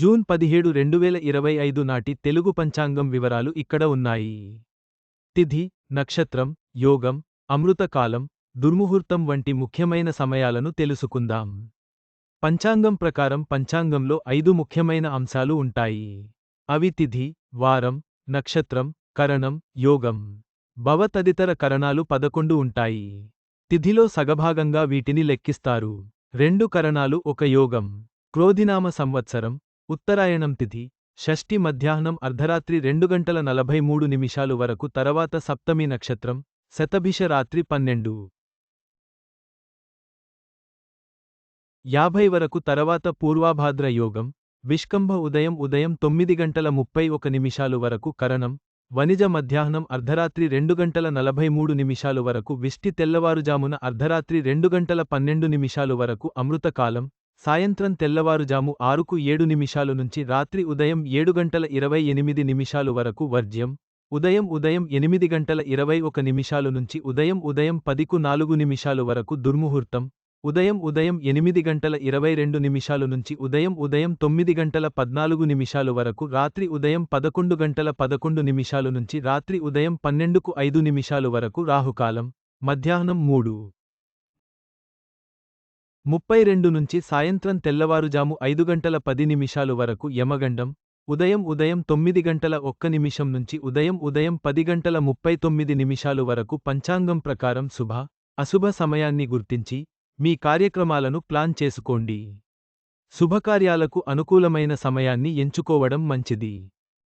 June పదిహేడు రెండు వేల ఇరవై ఐదు నాటి తెలుగు పంచాంగం వివరాలు ఇక్కడ ఉన్నాయి. తిథి నక్షత్రం యోగం అమృతకాలం దుర్ముహూర్తం వంటి ముఖ్యమైన సమయాలను తెలుసుకుందాం. పంచాంగం ప్రకారం పంచాంగంలో ఐదు ముఖ్యమైన అంశాలు ఉంటాయి. అవి తిథి వారం నక్షత్రం కరణం యోగం. భవ తదితర కరణాలు పదకొండు ఉంటాయి. తిథిలో సగభాగంగా వీటిని లెక్కిస్తారు. రెండు కరణాలు ఒక యోగం. క్రోధినామ సంవత్సరం ఉత్తరాయణం తిథి షష్ఠి మధ్యాహ్నం అర్ధరాత్రి రెండు గంటల నలభై మూడు నిమిషాలు వరకు తర్వాత సప్తమి నక్షత్రం శతభిష రాత్రి పన్నెండు. యాభై వరకు తర్వాత పూర్వాభాద్ర యోగం విష్కంభ ఉదయం ఉదయం తొమ్మిది గంటల ముప్పై ఒక నిమిషాలు వరకు కరణం వనిజ మధ్యాహ్నం అర్ధరాత్రి రెండు గంటల నలభై మూడు నిమిషాలు వరకు విష్టి తెల్లవారుజామున అర్ధరాత్రి రెండు గంటల పన్నెండు నిమిషాలు వరకు అమృతకాలం సాయంత్రం తెల్లవారుజాము ఆరుకు ఏడు నిమిషాలు నుంచి రాత్రి ఉదయం ఏడు గంటల ఇరవై ఎనిమిది నిమిషాలు వరకు వర్జ్యం. ఉదయం ఉదయం ఎనిమిది గంటల ఇరవై ఒక నిమిషాలు నుంచి ఉదయం ఉదయం పదికు నాలుగు నిమిషాలు వరకు దుర్ముహూర్తం. ఉదయం ఉదయం ఎనిమిది గంటల ఇరవై రెండు నిమిషాలు నుంచి ఉదయం ఉదయం తొమ్మిది గంటల పద్నాలుగు నిమిషాలు వరకు రాత్రి ఉదయం పదకొండు గంటల పదకొండు నిమిషాలు నుంచి రాత్రి ఉదయం పన్నెండుకు ఐదు నిమిషాలు వరకు రాహుకాలం. మధ్యాహ్నం మూడు. ముప్పై రెండు నుంచి సాయంత్రం తెల్లవారుజాము ఐదు గంటల పది నిమిషాలు వరకు యమగండం ఉదయం ఉదయం తొమ్మిది గంటల ఒక్క నిమిషం నుంచి ఉదయం ఉదయం పది గంటల ముప్పై తొమ్మిది నిమిషాలు వరకు పంచాంగం ప్రకారం శుభ అశుభ సమయాన్ని గుర్తించి మీ కార్యక్రమాలను ప్లాన్ చేసుకోండి. శుభకార్యాలకు అనుకూలమైన సమయాన్ని ఎంచుకోవడం మంచిది.